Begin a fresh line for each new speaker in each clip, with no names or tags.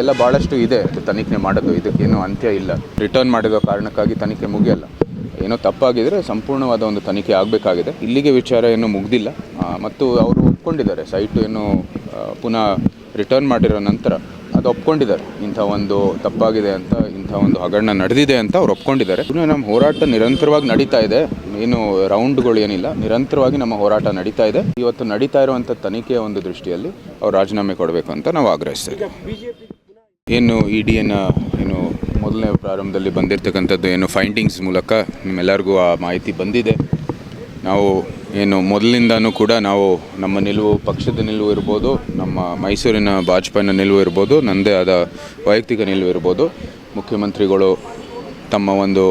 ಎಲ್ಲ ಭಾಳಷ್ಟು ಇದೆ ತನಿಖೆ ಮಾಡೋದು. ಇದಕ್ಕೇನು ಅಂತ್ಯ ಇಲ್ಲ. ರಿಟರ್ನ್ ಮಾಡಿರೋ ಕಾರಣಕ್ಕಾಗಿ ತನಿಖೆ ಮುಗಿಯಲ್ಲ. ಏನೋ ತಪ್ಪಾಗಿದ್ರೆ ಸಂಪೂರ್ಣವಾದ ಒಂದು ತನಿಖೆ ಆಗಬೇಕಾಗಿದೆ. ಇಲ್ಲಿಗೆ ವಿಚಾರ ಏನೂ ಮುಗ್ದಿಲ್ಲ. ಮತ್ತು ಅವರು ಒಪ್ಕೊಂಡಿದ್ದಾರೆ. ಸೈಟು ಏನು ಪುನಃ ರಿಟರ್ನ್ ಮಾಡಿರೋ ನಂತರ ಅದು ಒಪ್ಕೊಂಡಿದ್ದಾರೆ. ಇಂಥ ಒಂದು ತಪ್ಪಾಗಿದೆ ಅಂತ, ಇಂಥ ಒಂದು ಹಗರಣ ನಡೆದಿದೆ ಅಂತ ಅವ್ರು ಒಪ್ಕೊಂಡಿದ್ದಾರೆ. ಇನ್ನು ನಮ್ಮ ಹೋರಾಟ ನಿರಂತರವಾಗಿ ನಡೀತಾ ಇದೆ. ಏನು ರೌಂಡ್ಗಳು ಏನಿಲ್ಲ. ನಿರಂತರವಾಗಿ ನಮ್ಮ ಹೋರಾಟ ನಡೀತಾ ಇದೆ. ಇವತ್ತು ನಡೀತಾ ಇರುವಂಥ ತನಿಖೆಯ ಒಂದು ದೃಷ್ಟಿಯಲ್ಲಿ ಅವ್ರು ರಾಜೀನಾಮೆ ಕೊಡಬೇಕು ಅಂತ ನಾವು ಆಗ್ರಹಿಸ್ತೇವೆ ಏನು ಇ ಡಿಯನ್ನು ಏನು ಮೊದಲನೇ ಪ್ರಾರಂಭದಲ್ಲಿ ಬಂದಿರತಕ್ಕಂಥದ್ದು ಏನು ಫೈಂಡಿಂಗ್ಸ್ ಮೂಲಕ ನಿಮ್ಮೆಲ್ಲರಿಗೂ ಆ ಮಾಹಿತಿ ಬಂದಿದೆ. ನಾವು ಏನು ಮೊದಲಿಂದನೂ ಕೂಡ ನಾವು ನಮ್ಮ ನಿಲುವು ಪಕ್ಷದ ನಿಲುವು ಇರ್ಬೋದು, ನಮ್ಮ ಮೈಸೂರಿನ ಭಾಜಪನ ನಿಲುವು ಇರ್ಬೋದು ನನ್ನದೇ ಆದ ವೈಯಕ್ತಿಕ ನಿಲುವು ಇರ್ಬೋದು. ಮುಖ್ಯಮಂತ್ರಿಗಳು ತಮ್ಮ ಒಂದು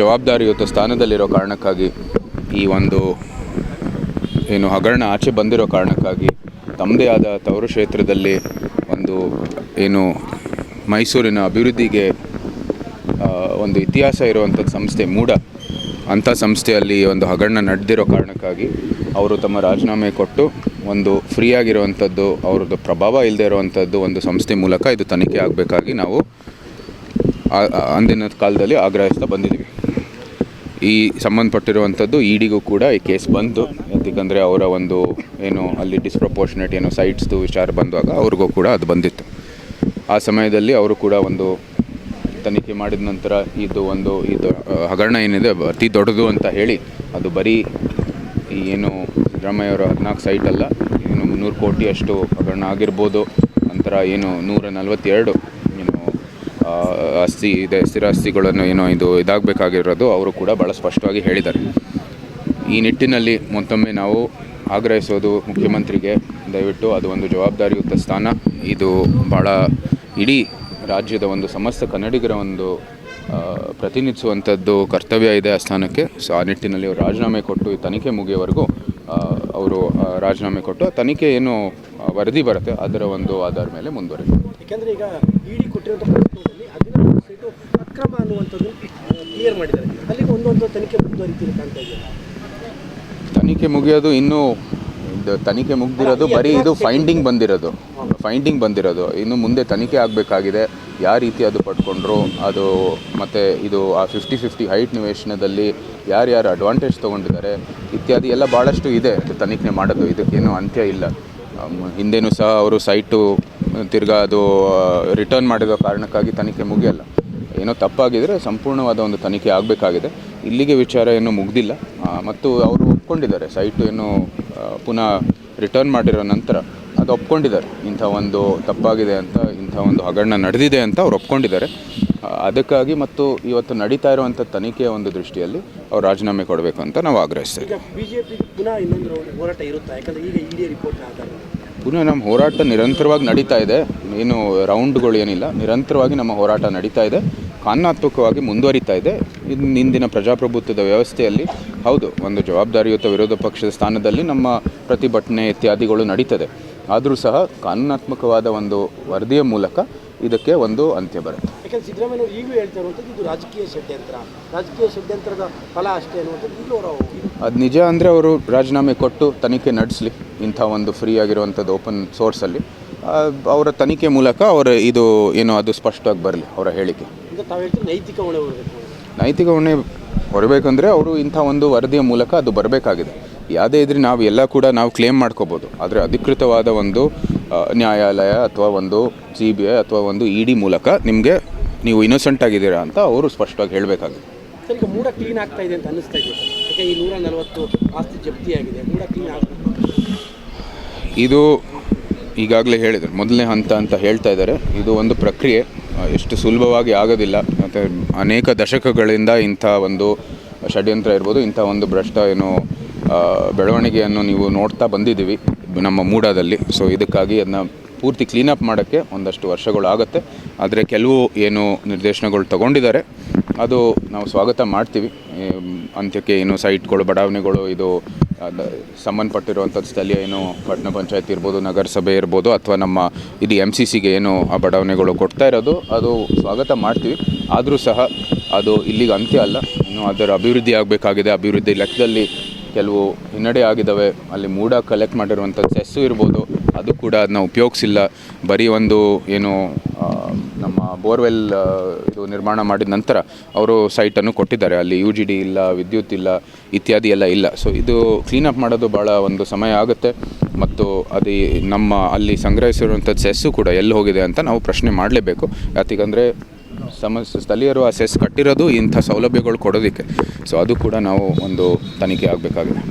ಜವಾಬ್ದಾರಿಯುತ ಸ್ಥಾನದಲ್ಲಿರೋ ಕಾರಣಕ್ಕಾಗಿ ಈ ಒಂದು ಏನು ಹಗರಣ ಆಚೆ ಬಂದಿರೋ ಕಾರಣಕ್ಕಾಗಿ, ತಮ್ಮದೇ ಆದ ತವರು ಕ್ಷೇತ್ರದಲ್ಲಿ ಒಂದು ಏನು ಮೈಸೂರಿನ ಅಭಿವೃದ್ಧಿಗೆ ಒಂದು ಇತಿಹಾಸ ಇರುವಂಥ ಸಂಸ್ಥೆ ಮೂಡ. ಅಂಥ ಸಂಸ್ಥೆಯಲ್ಲಿ ಒಂದು ಹಗರಣ ನಡೆದಿರೋ ಕಾರಣಕ್ಕಾಗಿ ಅವರು ತಮ್ಮ ರಾಜೀನಾಮೆ ಕೊಟ್ಟು ಒಂದು ಫ್ರೀ ಆಗಿರುವಂಥದ್ದು ಅವ್ರದ್ದು ಪ್ರಭಾವ ಇಲ್ಲದೆ ಇರುವಂಥದ್ದು ಒಂದು ಸಂಸ್ಥೆ ಮೂಲಕ ಇದು ತನಿಖೆ ಆಗಬೇಕಾಗಿ ನಾವು ಅಂದಿನ ಕಾಲದಲ್ಲಿ ಆಗ್ರಹಿಸ್ತಾ ಬಂದಿದ್ದೀವಿ. ಈ ಸಂಬಂಧಪಟ್ಟಿರುವಂಥದ್ದು ಇಡಿಗೂ ಕೂಡ ಈ ಕೇಸ್ ಬಂತು. ಯಾಕಂದರೆ ಅವರ ಒಂದು, ಏನು, ಅಲ್ಲಿ ಡಿಸ್ಪ್ರಪೋರ್ಷನೇಟ್ ಏನು ಸೈಟ್ಸ್ದು ವಿಚಾರ ಬಂದಾಗ ಅವ್ರಿಗೂ ಕೂಡ ಅದು ಬಂದಿತ್ತು. ಆ ಸಮಯದಲ್ಲಿ ಅವರು ಕೂಡ ಒಂದು ತನಿಖೆ ಮಾಡಿದ ನಂತರ ಇದು ಒಂದು ಇದು ಹಗರಣ ಏನಿದೆ ಅತಿ ದೊಡ್ಡದು ಅಂತ ಹೇಳಿ ಅದು ಬರೀ ಏನು ಸಿದ್ದರಾಮಯ್ಯವರ ಹದಿನಾಲ್ಕು ಸೈಟ್ ಅಲ್ಲ ಏನು ಮುನ್ನೂರು ಕೋಟಿಯಷ್ಟು ಹಗರಣ ಆಗಿರ್ಬೋದು. ನಂತರ ಏನು ನೂರ ನಲವತ್ತೆರಡು ಏನು ಆಸ್ತಿ ಇದೆ ಸ್ಥಿರಾಸ್ತಿಗಳನ್ನು ಏನೋ ಇದು ಇದಾಗಬೇಕಾಗಿರೋದು, ಅವರು ಕೂಡ ಭಾಳ ಸ್ಪಷ್ಟವಾಗಿ ಹೇಳಿದ್ದಾರೆ. ಈ ನಿಟ್ಟಿನಲ್ಲಿ ಮತ್ತೊಮ್ಮೆ ನಾವು ಆಗ್ರಹಿಸೋದು ಮುಖ್ಯಮಂತ್ರಿಗೆ, ದಯವಿಟ್ಟು ಅದು ಒಂದು ಜವಾಬ್ದಾರಿಯುತ ಸ್ಥಾನ. ಇದು ಭಾಳ ಇಡೀ ರಾಜ್ಯದ ಒಂದು ಸಮಸ್ತ ಕನ್ನಡಿಗರ ಒಂದು ಪ್ರತಿನಿಧಿಸುವಂಥದ್ದು ಕರ್ತವ್ಯ ಇದೆ ಆ ಸ್ಥಾನಕ್ಕೆ ಸೊ ಆ ನಿಟ್ಟಿನಲ್ಲಿ ಅವರು ರಾಜೀನಾಮೆ ಕೊಟ್ಟು ಈ ತನಿಖೆ ಮುಗಿಯವರೆಗೂ ಅವರು ರಾಜೀನಾಮೆ ಕೊಟ್ಟು ಆ ತನಿಖೆ ಏನು ವರದಿ ಬರುತ್ತೆ ಅದರ ಒಂದು ಆಧಾರ ಮೇಲೆ ಮುಂದುವರೆ
ಯಾಕೆಂದರೆ ಈಗ ಇಡಿ ಕೊಟ್ಟಿರುವಂಥ ಪ್ರಶ್ನೆಗಳಲ್ಲಿ ಹದಿನಾಲ್ಕು ಸೀಟು ಅಕ್ರಮ ಅನ್ನುವಂಥದ್ದು ಕ್ಲಿಯರ್ ಮಾಡಿದ್ದಾರೆ. ಅಲ್ಲಿಗೆ ಒಂದೊಂದು ತನಿಖೆ ಮುಂದುವರಿತೀರಿ ಕಾಣ್ತಾ ಇದೆ
ತನಿಖೆ ಮುಗಿಯೋದು ಇನ್ನೂ ಇದು ತನಿಖೆ ಮುಗ್ದಿರೋದು, ಬರೀ ಇದು ಫೈಂಡಿಂಗ್ ಬಂದಿರೋದು. ಫೈಂಡಿಂಗ್ ಬಂದಿರೋದು. ಇನ್ನು ಮುಂದೆ ತನಿಖೆ ಆಗಬೇಕಾಗಿದೆ. ಯಾವ ರೀತಿ ಅದು ಪಡ್ಕೊಂಡ್ರು, ಅದು ಮತ್ತು ಇದು ಆ ಫಿಫ್ಟಿ ಫಿಫ್ಟಿ ಹೈಟ್ ನಿವೇಶನದಲ್ಲಿ ಯಾರ್ಯಾರು ಅಡ್ವಾಂಟೇಜ್ ತೊಗೊಂಡಿದ್ದಾರೆ ಇತ್ಯಾದಿ ಎಲ್ಲ ಭಾಳಷ್ಟು ಇದೆ ತನಿಖೆ ಮಾಡೋದು. ಇದಕ್ಕೇನು ಅಂತ್ಯ ಇಲ್ಲ. ಹಿಂದೇನೂ ಸಹ ಅವರು ಸೈಟು ತಿರ್ಗಾ ಅದು ರಿಟರ್ನ್ ಮಾಡಿರೋ ಕಾರಣಕ್ಕಾಗಿ ತನಿಖೆ ಮುಗಿಯಲ್ಲ. ಏನೋ ತಪ್ಪಾಗಿದ್ದರೆ ಸಂಪೂರ್ಣವಾದ ಒಂದು ತನಿಖೆ ಆಗಬೇಕಾಗಿದೆ. ಇಲ್ಲಿಗೆ ವಿಚಾರ ಏನು ಮುಗ್ದಿಲ್ಲ. ಮತ್ತು ಅವರು ಒಪ್ಕೊಂಡಿದ್ದಾರೆ. ಸೈಟು ಏನು ಪುನಃ ರಿಟರ್ನ್ ಮಾಡಿರೋ ನಂತರ ಅದು ಒಪ್ಕೊಂಡಿದ್ದಾರೆ. ಇಂಥ ಒಂದು ತಪ್ಪಾಗಿದೆ ಅಂತ ಇಂಥ ಒಂದು ಹಗರಣ ನಡೆದಿದೆ ಅಂತ ಅವ್ರು ಒಪ್ಕೊಂಡಿದ್ದಾರೆ. ಅದಕ್ಕಾಗಿ ಮತ್ತು ಇವತ್ತು ನಡೀತಾ ಇರುವಂಥ ತನಿಖೆಯ ಒಂದು ದೃಷ್ಟಿಯಲ್ಲಿ ಅವ್ರು ರಾಜೀನಾಮೆ ಕೊಡಬೇಕು ಅಂತ ನಾವು ಆಗ್ರಹಿಸ್ತೇವೆ
ಆಧಾರ
ಪುನಃ ನಮ್ಮ ಹೋರಾಟ ನಿರಂತರವಾಗಿ ನಡೀತಾ ಇದೆ. ಏನು ರೌಂಡ್ಗಳು ಏನಿಲ್ಲ. ನಿರಂತರವಾಗಿ ನಮ್ಮ ಹೋರಾಟ ನಡೀತಾ ಇದೆ. ಕಾನೂನಾತ್ಮಕವಾಗಿ ಮುಂದುವರಿತಾ ಇದೆ. ಇನ್- ಇಂದಿನ ಪ್ರಜಾಪ್ರಭುತ್ವದ ವ್ಯವಸ್ಥೆಯಲ್ಲಿ ಹೌದು ಒಂದು ಜವಾಬ್ದಾರಿಯುತ ವಿರೋಧ ಪಕ್ಷದ ಸ್ಥಾನದಲ್ಲಿ ನಮ್ಮ ಪ್ರತಿಭಟನೆ ಇತ್ಯಾದಿಗಳು ನಡೀತದೆ. ಆದರೂ ಸಹ ಕಾನೂನಾತ್ಮಕವಾದ ಒಂದು ವರದಿಯ ಮೂಲಕ ಇದಕ್ಕೆ ಒಂದು ಅಂತ್ಯ ಬರುತ್ತೆ.
ಯಾಕಂದ್ರೆ ಸಿದ್ದರಾಮಯ್ಯ ಈಗಲೂ ಹೇಳ್ತಾ ಇರುವಂಥದ್ದು ಇದು ರಾಜಕೀಯ ಷಡ್ಯಂತ್ರ. ರಾಜಕೀಯ ಷಡ್ಯಂತ್ರದ ಫಲ ಅಷ್ಟೇ ಅನ್ನುವಂಥದ್ದು ಈಗಲೂ ಅವರು
ಅದು ನಿಜ ಅಂದರೆ ಅವರು ರಾಜೀನಾಮೆ ಕೊಟ್ಟು ತನಿಖೆ ನಡೆಸಲಿ ಇಂಥ ಒಂದು ಫ್ರೀ ಆಗಿರುವಂಥದ್ದು ಓಪನ್ ಸೋರ್ಸಲ್ಲಿ. ಅವರ ತನಿಖೆ ಮೂಲಕ ಅವರ ಇದು ಏನು ಅದು ಸ್ಪಷ್ಟವಾಗಿ ಬರಲಿ ಅವರ ಹೇಳಿಕೆ.
ನೈತಿಕ ಹೊಣೆ ಹೊರಬೇಕು.
ನೈತಿಕ ಹೊಣೆ ಹೊರಬೇಕಂದ್ರೆ ಅವರು ಇಂಥ ಒಂದು ವರದಿಯ ಮೂಲಕ ಅದು ಬರಬೇಕಾಗಿದೆ. ಯಾವುದೇ ಇದ್ರೆ ನಾವು ಎಲ್ಲ ಕೂಡ ನಾವು ಕ್ಲೇಮ್ ಮಾಡ್ಕೋಬೋದು. ಆದರೆ ಅಧಿಕೃತವಾದ ಒಂದು ನ್ಯಾಯಾಲಯ ಅಥವಾ ಒಂದು ಸಿ ಬಿ ಐ ಅಥವಾ ಒಂದು ಇ ಡಿ ಮೂಲಕ ನಿಮಗೆ ನೀವು ಇನ್ನೋಸೆಂಟ್ ಆಗಿದ್ದೀರಾ ಅಂತ ಅವರು ಸ್ಪಷ್ಟವಾಗಿ ಹೇಳಬೇಕಾಗಿದೆ.
ಸರ್ ಈಗ ಮೂಡ ಕ್ಲೀನ್ ಆಗ್ತಾ ಇದೆ ಅಂತ ಅನ್ನಿಸ್ತಾ ಇದೆ. ಯಾಕೆ ಈ ನೂರ ನಲವತ್ತು ಆಸ್ತಿ ಜಪ್ತಿಯಾಗಿದೆ ಮೂಡ ಕ್ಲೀನ್ ಆಗಬೇಕು
ಇದು ಈಗಾಗಲೇ ಹೇಳಿದರು. ಮೊದಲನೇ ಹಂತ ಅಂತ ಹೇಳ್ತಾ ಇದ್ದಾರೆ. ಇದು ಒಂದು ಪ್ರಕ್ರಿಯೆ. ಎಷ್ಟು ಸುಲಭವಾಗಿ ಆಗೋದಿಲ್ಲ. ಮತ್ತು ಅನೇಕ ದಶಕಗಳಿಂದ ಇಂಥ ಒಂದು ಷಡ್ಯಂತ್ರ ಇರ್ಬೋದು, ಇಂಥ ಒಂದು ಭ್ರಷ್ಟ ಏನು ಬೆಳವಣಿಗೆಯನ್ನು ನೀವು ನೋಡ್ತಾ ಬಂದಿದ್ದೀವಿ ನಮ್ಮ ಮೂಡಾದಲ್ಲಿ. ಸೊ ಇದಕ್ಕಾಗಿ ಅದನ್ನ ಪೂರ್ತಿ ಕ್ಲೀನಪ್ ಮಾಡೋಕ್ಕೆ ಒಂದಷ್ಟು ವರ್ಷಗಳು ಆಗುತ್ತೆ. ಆದರೆ ಕೆಲವು ಏನು ನಿರ್ದೇಶನಗಳು ತಗೊಂಡಿದ್ದಾರೆ. ಅದು ನಾವು ಸ್ವಾಗತ ಮಾಡ್ತೀವಿ. ಅಂತ್ಯಕ್ಕೆ ಏನು ಸೈಟ್ಗಳು ಬಡಾವಣೆಗಳು, ಇದು ಸಂಬಂಧಪಟ್ಟಿರುವಂಥದ್ದು ಸ್ಥಳೀಯ ಏನು ಪಟ್ಟಣ ಪಂಚಾಯತ್ ಇರ್ಬೋದು, ನಗರಸಭೆ ಇರ್ಬೋದು, ಅಥವಾ ನಮ್ಮ ಇದು ಎಂ ಸಿ ಸಿಗೆ ಏನು ಆ ಬಡಾವಣೆಗಳು ಕೊಡ್ತಾ ಇರೋದು, ಅದು ಸ್ವಾಗತ ಮಾಡ್ತೀವಿ. ಆದರೂ ಸಹ ಅದು ಇಲ್ಲಿಗೆ ಅಂತ್ಯ ಅಲ್ಲ. ಇನ್ನು ಅದರ ಅಭಿವೃದ್ಧಿ ಆಗಬೇಕಾಗಿದೆ. ಅಭಿವೃದ್ಧಿ ಲೆಕ್ಕದಲ್ಲಿ ಕೆಲವು ಹಿನ್ನಡೆ ಆಗಿದ್ದಾವೆ. ಅಲ್ಲಿ ಮೂಡ ಕಲೆಕ್ಟ್ ಮಾಡಿರುವಂಥ ಸೆಸ್ಸು ಇರ್ಬೋದು, ಅದು ಕೂಡ ಅದನ್ನ ಉಪಯೋಗಿಸಿಲ್ಲ. ಬರೀ ಒಂದು ಏನು ಬೋರ್ವೆಲ್ ಇದು ನಿರ್ಮಾಣ ಮಾಡಿದ ನಂತರ ಅವರು ಸೈಟನ್ನು ಕೊಟ್ಟಿದ್ದಾರೆ. ಅಲ್ಲಿ ಯು ಜಿ ಡಿ ಇಲ್ಲ, ವಿದ್ಯುತ್ ಇಲ್ಲ, ಇತ್ಯಾದಿ ಎಲ್ಲ ಇಲ್ಲ. ಸೊ ಇದು ಕ್ಲೀನಪ್ ಮಾಡೋದು ಭಾಳ ಒಂದು ಸಮಯ ಆಗುತ್ತೆ. ಮತ್ತು ಅದು ನಮ್ಮ ಅಲ್ಲಿ ಸಂಗ್ರಹಿಸಿರುವಂಥ ಸೆಸ್ಸು ಕೂಡ ಎಲ್ಲಿ ಹೋಗಿದೆ ಅಂತ ನಾವು ಪ್ರಶ್ನೆ ಮಾಡಲೇಬೇಕು. ಯಾತಿಗಂದರೆ ಸಮಸ್ಯೆ ಸ್ಥಳೀಯರು ಆ ಸೆಸ್ ಕಟ್ಟಿರೋದು ಇಂಥ ಸೌಲಭ್ಯಗಳು ಕೊಡೋದಕ್ಕೆ. ಸೊ ಅದು ಕೂಡ ನಾವು ಒಂದು ತನಿಖೆ ಆಗಬೇಕಾಗಿದೆ.